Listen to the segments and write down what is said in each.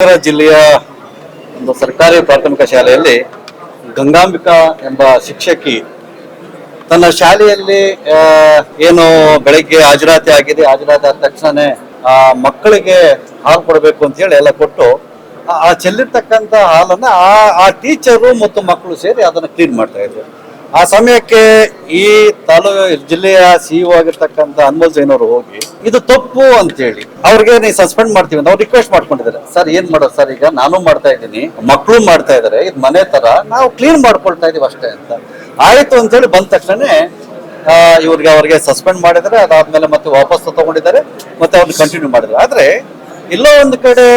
ನಗರ ಜಿಲ್ಲೆಯ ಒಂದು ಸರ್ಕಾರಿ ಪ್ರಾಥಮಿಕ ಶಾಲೆಯಲ್ಲಿ ಗಂಗಾಂಬಿಕಾ ಎಂಬ ಶಿಕ್ಷಕಿ ತನ್ನ ಶಾಲೆಯಲ್ಲಿ ಏನು ಬೆಳಗ್ಗೆ ಹಾಜರಾತಿ ಆಗಿದೆ. ಹಾಜರಾತಿ ಆದ ತಕ್ಷಣನೇ ಆ ಮಕ್ಕಳಿಗೆ ಹಾಲು ಕೊಡಬೇಕು ಅಂತ ಹೇಳಿ ಎಲ್ಲ ಕೊಟ್ಟು, ಆ- ಆ ಚೆಲ್ಲಿರ್ತಕ್ಕಂಥ ಹಾಲನ್ನ ಆ ಆ ಟೀಚರು ಮತ್ತು ಮಕ್ಕಳು ಸೇರಿ ಅದನ್ನ ಕ್ಲೀನ್ ಮಾಡ್ತಾ ಇದ್ರು. ಆ ಸಮಯಕ್ಕೆ ಈ ತಾಲೂಕು ಜಿಲ್ಲೆಯ ಸಿಇಒ ಆಗಿರ್ತಕ್ಕಂಥ ಅನ್ಮೋಲ್ ಜೈನ್ ಅವರು ಹೋಗಿ, ಇದು ತಪ್ಪು ಅಂತೇಳಿ ಅವ್ರಿಗೆ ನೀವು ಸಸ್ಪೆಂಡ್ ಮಾಡ್ತೀವಿ ಅಂತ ಅವ್ರು ರಿಕ್ವೆಸ್ಟ್ ಮಾಡ್ಕೊಂಡಿದ್ದಾರೆ. ಸರ್, ಏನ್ ಮಾಡೋದು? ಸರ್, ಈಗ ನಾನು ಮಾಡ್ತಾ ಇದ್ದೀನಿ ಮಕ್ಕಳು ಮಾಡ್ತಾ ಇದಾರೆ ಇದು ಮನೆ ತರ, ನಾವು ಕ್ಲೀನ್ ಮಾಡ್ಕೊಳ್ತಾ ಇದೀವಿ ಅಷ್ಟೇ ಅಂತ. ಆಯ್ತು ಅಂತೇಳಿ ಬಂದ ತಕ್ಷಣ ಇವ್ರಿಗೆ ಅವ್ರಿಗೆ ಸಸ್ಪೆಂಡ್ ಮಾಡಿದ್ದಾರೆ, ಅದಾದ್ಮೇಲೆ ಮತ್ತೆ ವಾಪಸ್ ತಗೊಂಡಿದ್ದಾರೆ, ಮತ್ತೆ ಅವ್ರನ್ನ ಕಂಟಿನ್ಯೂ ಮಾಡಿದ್ರು ಆದ್ರೆ, ಇಲ್ಲೋ ಒಂದು ಕಡೆ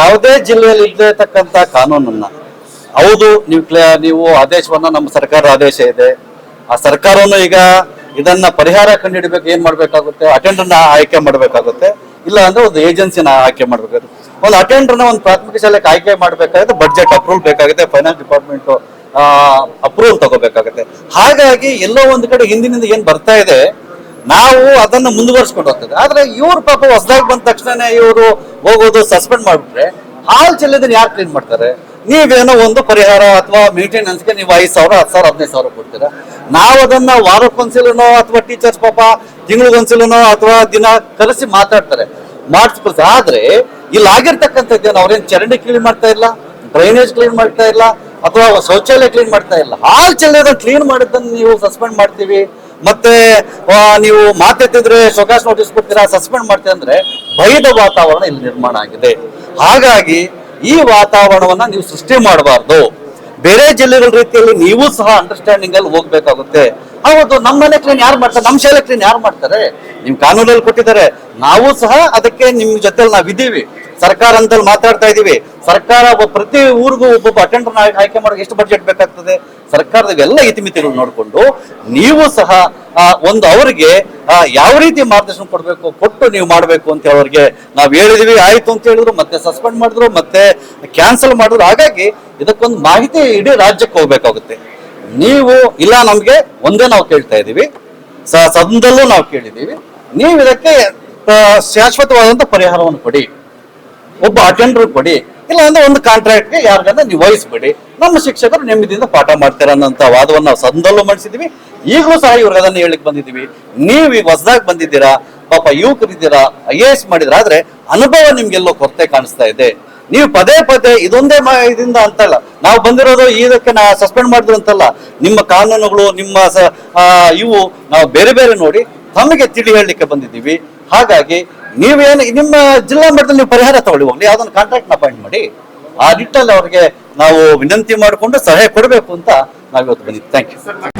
ಯಾವುದೇ ಜಿಲ್ಲೆಯಲ್ಲಿ ಇರ್ತಕ್ಕಂಥ ಕಾನೂನನ್ನ ಹೌದು, ನೀವು ನೀವು ಆದೇಶವನ್ನ, ನಮ್ಮ ಸರ್ಕಾರ ಆದೇಶ ಇದೆ. ಆ ಸರ್ಕಾರವನ್ನು ಈಗ ಇದನ್ನ ಪರಿಹಾರ ಕಂಡುಹಿಡಬೇಕು, ಏನ್ ಮಾಡ್ಬೇಕಾಗುತ್ತೆ? ಅಟೆಂಡರ್ನ ಆಯ್ಕೆ ಮಾಡ್ಬೇಕಾಗುತ್ತೆ. ಇಲ್ಲ ಅಂದ್ರೆ ಒಂದು ಏಜೆನ್ಸಿನ ಆಯ್ಕೆ ಮಾಡ್ಬೇಕಾಗುತ್ತೆ. ಒಂದು ಅಟೆಂಡರ್ನ ಒಂದು ಪ್ರಾಥಮಿಕ ಶಾಲೆಗೆ ಆಯ್ಕೆ ಮಾಡ್ಬೇಕಾಗುತ್ತೆ ಬಜೆಟ್ ಅಪ್ರೂವಲ್ ಬೇಕಾಗುತ್ತೆ ಫೈನಾನ್ಸ್ ಡಿಪಾರ್ಟ್ಮೆಂಟ್ ಅಪ್ರೂವಲ್ ತಗೋಬೇಕಾಗುತ್ತೆ. ಹಾಗಾಗಿ ಎಲ್ಲೋ ಒಂದು ಕಡೆ ಹಿಂದಿನಿಂದ ಏನ್ ಬರ್ತಾ ಇದೆ, ನಾವು ಅದನ್ನ ಮುಂದುವರ್ಸ್ಕೊಂಡು ಹೋಗ್ತದೆ. ಆದ್ರೆ ಇವ್ರ ಪಾಪ ಹೊಸದಾಗಿ ಬಂದ ತಕ್ಷಣ ಇವರು ಹೋಗೋದು ಸಸ್ಪೆಂಡ್ ಮಾಡ್ಬಿಟ್ರೆ, ಹಾಲ್ ಚೆಲ್ಲದನ್ನ ಯಾರು ಕ್ಲೀನ್ ಮಾಡ್ತಾರೆ? ನೀವೇನೋ ಒಂದು ಪರಿಹಾರ ಅಥವಾ ಮೇಂಟೆನೆನ್ಸ್ಗೆ ನೀವು ಐದು ಸಾವಿರ, ಹತ್ತು ಸಾವಿರ, ಹದಿನೈದು ಸಾವಿರ ಕೊಡ್ತೀರಾ? ನಾವು ಅದನ್ನ ವಾರಕ್ಕೊಂದ್ಸಲನೋ ಅಥವಾ ಟೀಚರ್ಸ್ ಪಾಪ ತಿಂಗಳಿಗೊಂದ್ಸಲನೋ ಅಥವಾ ದಿನ ಕರೆಸಿ ಮಾತಾಡ್ತಾರೆ ಮಾಡಿಸ್ಕೊಳ್ತಾರೆ ಆದ್ರೆ ಇಲ್ಲಿ ಆಗಿರ್ತಕ್ಕಂಥದ್ದೇನು ಅವ್ರೇನು ಚರಂಡಿ ಕ್ಲೀನ್ ಮಾಡ್ತಾ ಇಲ್ಲ ಡ್ರೈನೇಜ್ ಕ್ಲೀನ್ ಮಾಡ್ತಾ ಇಲ್ಲ, ಅಥವಾ ಶೌಚಾಲಯ ಕ್ಲೀನ್ ಮಾಡ್ತಾ ಇಲ್ಲ. ಹಾಲ್ ಚೆಲ್ಲಿದ ಕ್ಲೀನ್ ಮಾಡಿದ್ದನ್ನು ನೀವು ಸಸ್ಪೆಂಡ್ ಮಾಡ್ತೀವಿ. ಮತ್ತೆ ನೀವು ಮಾತಾಡ್ತಿದ್ರೆ ಶೋಕಾಸ್ ನೋಟಿಸ್ ಕೊಡ್ತೀರಾ ಸಸ್ಪೆಂಡ್ ಮಾಡ್ತೀರಾ ಅಂದ್ರೆ ಭಯದ ವಾತಾವರಣ ಇಲ್ಲಿ ನಿರ್ಮಾಣ ಆಗಿದೆ. ಹಾಗಾಗಿ ಈ ವಾತಾವರಣವನ್ನ ನೀವು ಸೃಷ್ಟಿ ಮಾಡಬಾರ್ದು. ಬೇರೆ ಜಿಲ್ಲೆಗಳ ರೀತಿಯಲ್ಲಿ ನೀವು ಸಹ ಅಂಡರ್ಸ್ಟ್ಯಾಂಡಿಂಗ್ ಅಲ್ಲಿ ಹೋಗ್ಬೇಕಾಗುತ್ತೆ. ಹೌದು, ನಮ್ಮ ಮನೆ ಕ್ಲೀನ್ ಯಾರು ಮಾಡ್ತಾರೆ? ನಮ್ಮ ಶಾಲೆ ಕ್ಲೀನ್ ಯಾರು ಮಾಡ್ತಾರೆ? ನಿಮ್ ಕಾನೂನಲ್ಲಿ ಕೊಟ್ಟಿದ್ದಾರೆ. ನಾವು ಸಹ ಅದಕ್ಕೆ ನಿಮ್ ಜೊತೆಲಿ ನಾವಿದ್ದೀವಿ. ಸರ್ಕಾರ ಅಂತಲ್ಲಿ ಮಾತಾಡ್ತಾ ಇದೀವಿ. ಸರ್ಕಾರ ಪ್ರತಿ ಊರಿಗೂ ಒಬ್ಬೊಬ್ಬ ಅಟೆಂಡರ್ ಆಯ್ಕೆ ಮಾಡೋಕೆ ಎಷ್ಟು ಬಜೆಟ್ ಬೇಕಾಗ್ತದೆ? ಸರ್ಕಾರದ ಎಲ್ಲ ಇತಿಮಿತಿಗಳು ನೋಡಿಕೊಂಡು ನೀವು ಸಹ ಒಂದು ಅವರಿಗೆ ಯಾವ ರೀತಿ ಮಾರ್ಗದರ್ಶನ ಕೊಡಬೇಕು, ಕೊಟ್ಟು ನೀವು ಮಾಡಬೇಕು ಅಂತ ಅವ್ರಿಗೆ ನಾವು ಹೇಳಿದೀವಿ, ಆಯ್ತು ಅಂತ ಹೇಳಿದ್ರು, ಮತ್ತೆ ಸಸ್ಪೆಂಡ್ ಮಾಡಿದ್ರು, ಮತ್ತೆ ಕ್ಯಾನ್ಸಲ್ ಮಾಡಿದ್ರು. ಹಾಗಾಗಿ ಇದಕ್ಕೊಂದು ಮಾಹಿತಿ ಇಡೀ ರಾಜ್ಯಕ್ಕೆ ಹೋಗ್ಬೇಕಾಗುತ್ತೆ. ನೀವು, ಇಲ್ಲ ನಮಗೆ, ಒಂದೇ ನಾವು ಕೇಳ್ತಾ ಇದೀವಿ. ಸ- ಸದನದಲ್ಲೂ ನಾವು ಕೇಳಿದ್ದೀವಿ ನೀವು ಇದಕ್ಕೆ ಶಾಶ್ವತವಾದಂಥ ಪರಿಹಾರವನ್ನು ಕೊಡಿ. ಒಬ್ಬ ಅಟೆಂಡರ್ ಕೊಡಿ ಇಲ್ಲ ಅಂದ್ರೆ ಒಂದು ಕಾಂಟ್ರಾಕ್ಟ್ಗೆ ಯಾರಿಗಾದ್ರೆ ನೀವು ವಹಿಸ್ಬಿಡಿ ನಮ್ಮ ಶಿಕ್ಷಕರು ನೆಮ್ಮದಿಯಿಂದ ಪಾಠ ಮಾಡ್ತಾರೆ ಅನ್ನೋಂಥ ವಾದವನ್ನು ನಾವು ಸಂದಲ್ಲೂ ಮಾಡಿಸಿದ್ವಿ ಈಗಲೂ ಸಹ ಇವ್ರಿಗೆ ಅದನ್ನ ಹೇಳಿಕ್ ಬಂದಿದ್ದೀವಿ. ನೀವು ಈಗ ಹೊಸದಾಗಿ ಬಂದಿದ್ದೀರಾ? ಪಾಪ ಯುವಕರಿದ್ದೀರಾ ಐ ಎ ಎಸ್ ಮಾಡಿದ್ರೆ, ಆದ್ರೆ ಅನುಭವ ನಿಮ್ಗೆಲ್ಲೋ ಕೊರತೆ ಕಾಣಿಸ್ತಾ ಇದೆ. ನೀವು ಪದೇ ಪದೇ ಇದೊಂದೇ ಇದರಿಂದ ಅಂತಲ್ಲ. ನಾವು ಬಂದಿರೋದು ಇದಕ್ಕೆ ನಾ ಸಸ್ಪೆಂಡ್ ಮಾಡಿದ್ರು ಅಂತಲ್ಲ. ನಿಮ್ಮ ಕಾನೂನುಗಳು, ನಿಮ್ಮ ಇವು ನಾವು ಬೇರೆ ಬೇರೆ ನೋಡಿ ತಮಗೆ ತಿಳಿ ಹೇಳಲಿಕ್ಕೆ ಬಂದಿದ್ದೀವಿ. ಹಾಗಾಗಿ ನೀವೇನು ನಿಮ್ಮ ಜಿಲ್ಲಾ ಮಟ್ಟದಲ್ಲಿ ನೀವು ಪರಿಹಾರ ತಗೊಳ್ಳಿ ಹೋಗ್ಲಿ ಯಾವ್ದೊಂದು ಕಾಂಟ್ರಾಕ್ಟ್ ಅಪಾಯಿಂಟ್ ಮಾಡಿ, ಆ ನಿಟ್ಟಲ್ಲಿ ಅವ್ರಿಗೆ ನಾವು ವಿನಂತಿ ಮಾಡಿಕೊಂಡು ಸಹಾಯ ಕೊಡಬೇಕು ಅಂತ ನಾವಿವತ್ತು ಬಂದಿದ್ದೀವಿ. Thank you